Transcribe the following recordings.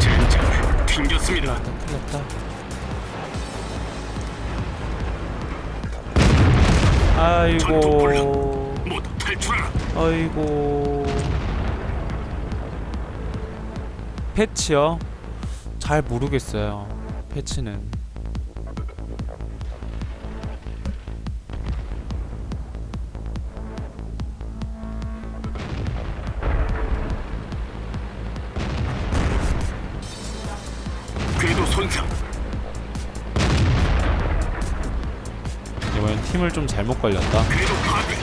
젠장 튕겼습니다. 났다. 아이고. 모두 탈출하라. 아이고. 패치요? 잘 모르겠어요. 패치는. 손상. 이번엔 팀을 좀 잘못 걸렸다. 궤도 파괴.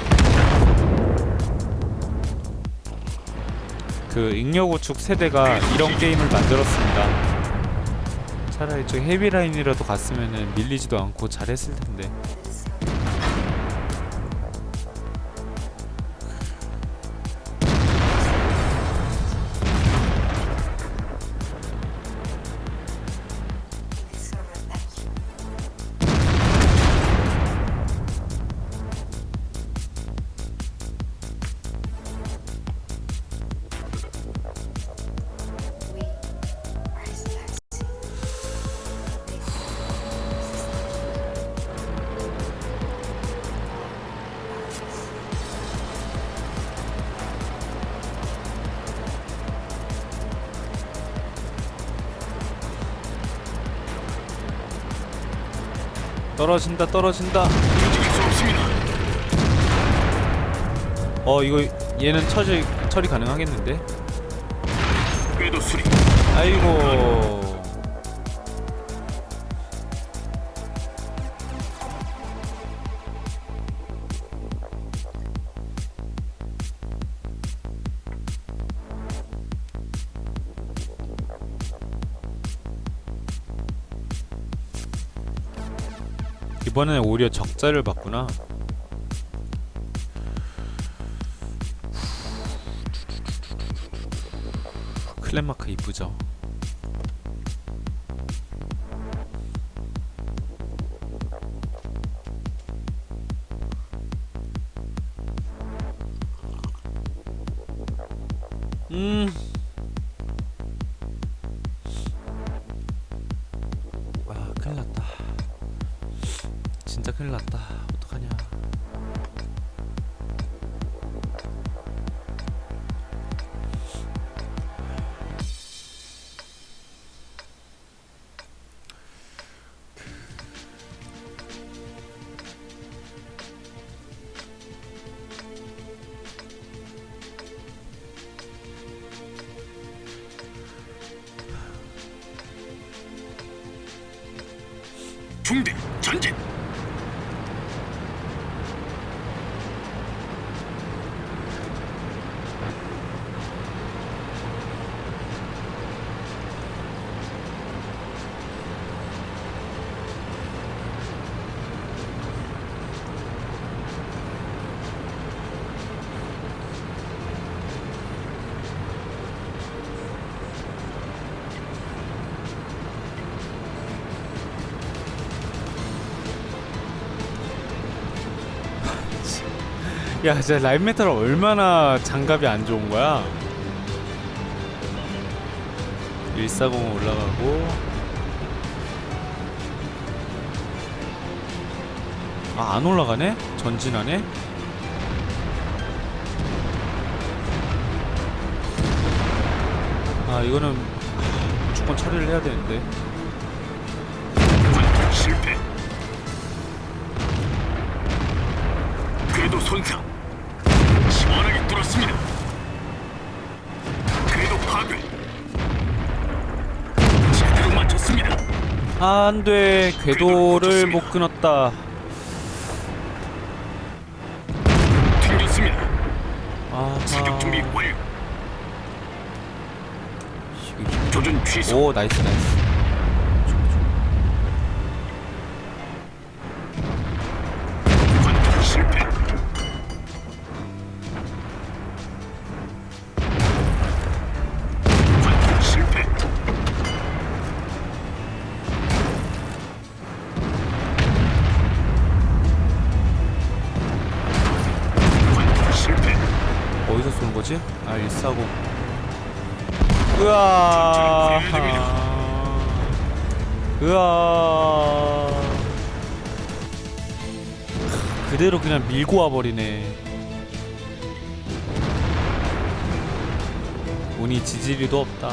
그 잉여구축 세대가 이런 게임을 만들었습니다. 차라리 저 헤비라인이라도 갔으면은 밀리지도 않고 잘했을 텐데. 떨어진다 떨어진다. 움직일 수 없습니다. 어 이거 얘는 처리 처리 가능하겠는데? 궤도 수리. 아이고. 이번에는 오히려 적자를 봤구나. 클랜마크 이쁘죠? 음. 아, 큰일 났다. 진짜 큰일 났다. 어떡하냐. 중대 전진. 야, 진짜 라이브 메탈 얼마나 장갑이 안 좋은 거야? 140 올라가고 아, 안 올라가네? 전진하네? 아, 이거는 하, 무조건 처리를 해야 되는데 안 돼. 궤도를 못 끊었다. 튕겼습니다. 아, 사격 준비 완료. 조준 취소. 오 나이스 나이스 거지? 아 140 으아. 으아. 그대로 그냥 밀고 와버리네. 운이 지지리도 없다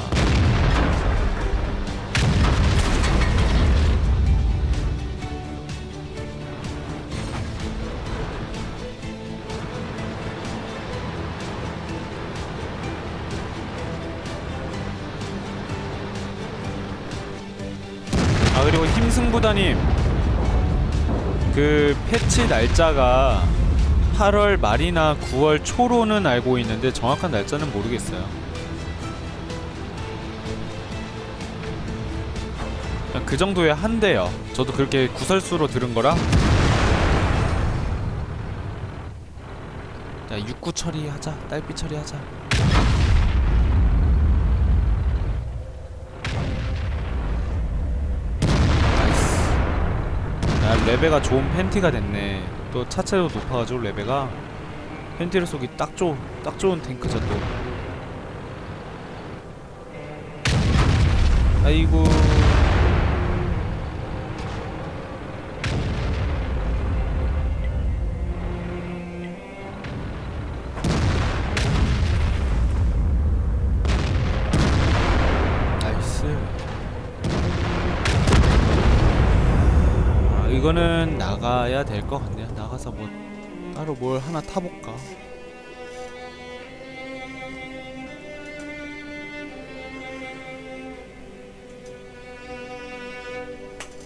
힘승부다님 그 패치 날짜가 8월 말이나 9월 초로는 알고 있는데 정확한 날짜는 모르겠어요. 그 정도에 한대요. 저도 그렇게 구설수로 들은 거라. 자, 육구 처리하자. 딸피 처리하자. 나이스. 야, 레베가 좋은 팬티가 됐네. 또 차체도 높아가지고 레베가 팬티를 쏘기 딱 좋, 딱 좋은 탱크죠 또. 아이고. 나가야 될 것 같네요. 나가서 뭐 따로 뭘 하나 타볼까?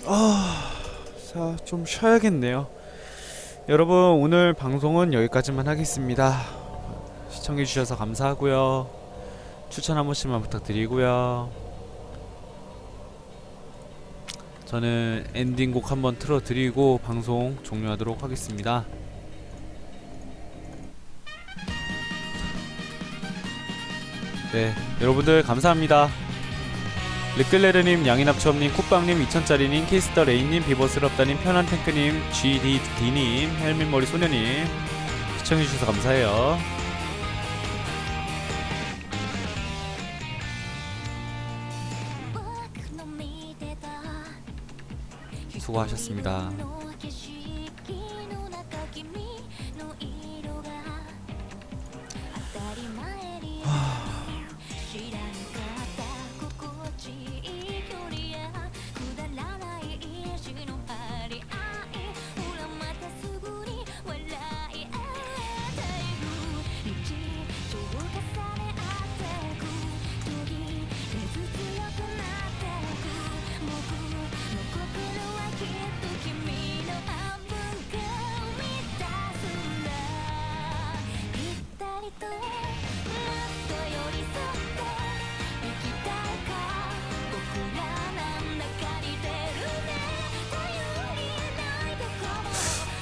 아, 자, 좀 쉬어야겠네요. 여러분, 오늘 방송은 여기까지만 하겠습니다. 시청해주셔서 감사하고요. 추천 한 번씩만 부탁드리고요. 저는 엔딩곡 한번 틀어드리고 방송 종료하도록 하겠습니다. 네, 여러분들 감사합니다. 르클레르님, 양이납첩님, 쿠빵님, 2000짜리님, 케이스터 레인님, 비버스럽다님, 편한 탱크님, GDD님, 헬민머리 소녀님 시청해주셔서 감사해요. 수고하셨습니다.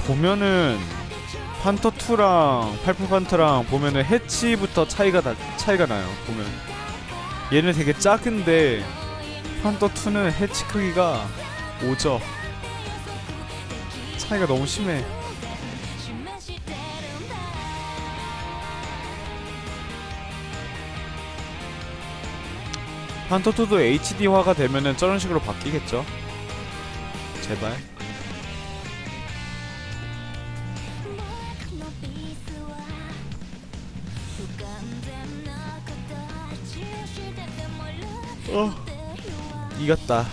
보면은 판터 2랑 팔프 판터랑 보면은 해치부터 차이가 나, 차이가 나요. 보면 얘는 되게 작은데 판터 2는 해치 크기가 오죠. 차이가 너무 심해. 판터 2도 HD화가 되면은 저런 식으로 바뀌겠죠. 제발. 어, 이겼다.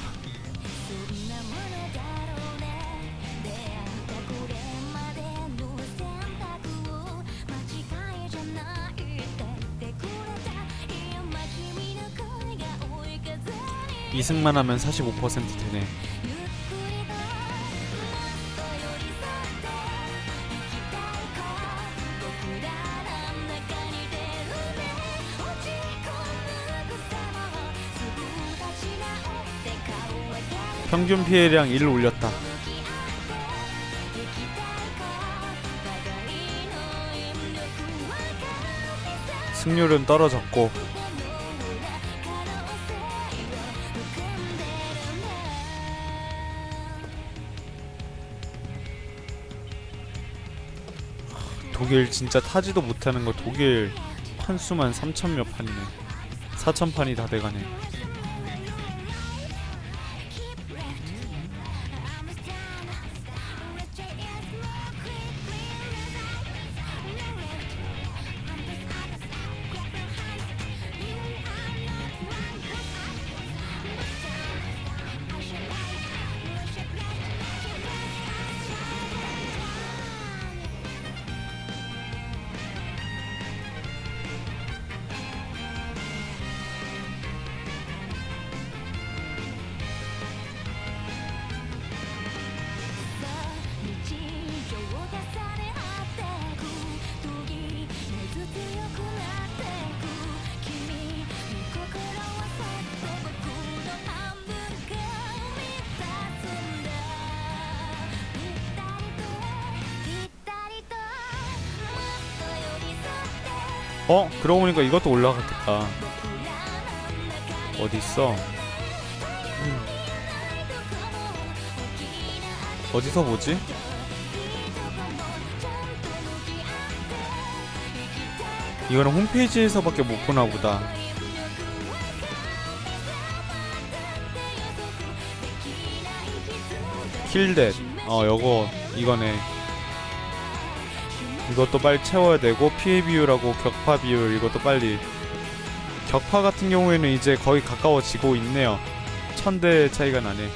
이승만 하면 45% 되네. 평균 피해량 1 올렸다. 승률은 떨어졌고. 독일 진짜 타지도 못하는 거 독일 판수만 3천 몇 판이네. 4천 판이 다 돼가네 어? 그러고 보니까 이것도 올라갔겠다? 음. 어디서 보지? 이거는 홈페이지에서밖에 못 보나 보다 킬댓 어 요거 이거네 이것도 빨리 채워야 되고 피해 비율하고 격파 비율 이것도 빨리 격파 같은 경우에는 이제 거의 가까워지고 있네요 천대 차이가 나네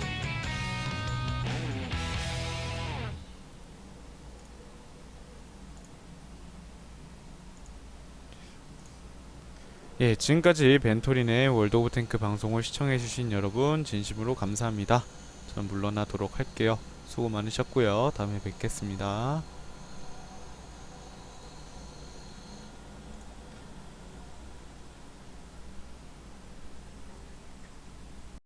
예, 지금까지 벤토린의 월드 오브 탱크 방송을 시청해주신 여러분 진심으로 감사합니다. 전 물러나도록 할게요. 수고 많으셨고요. 다음에 뵙겠습니다.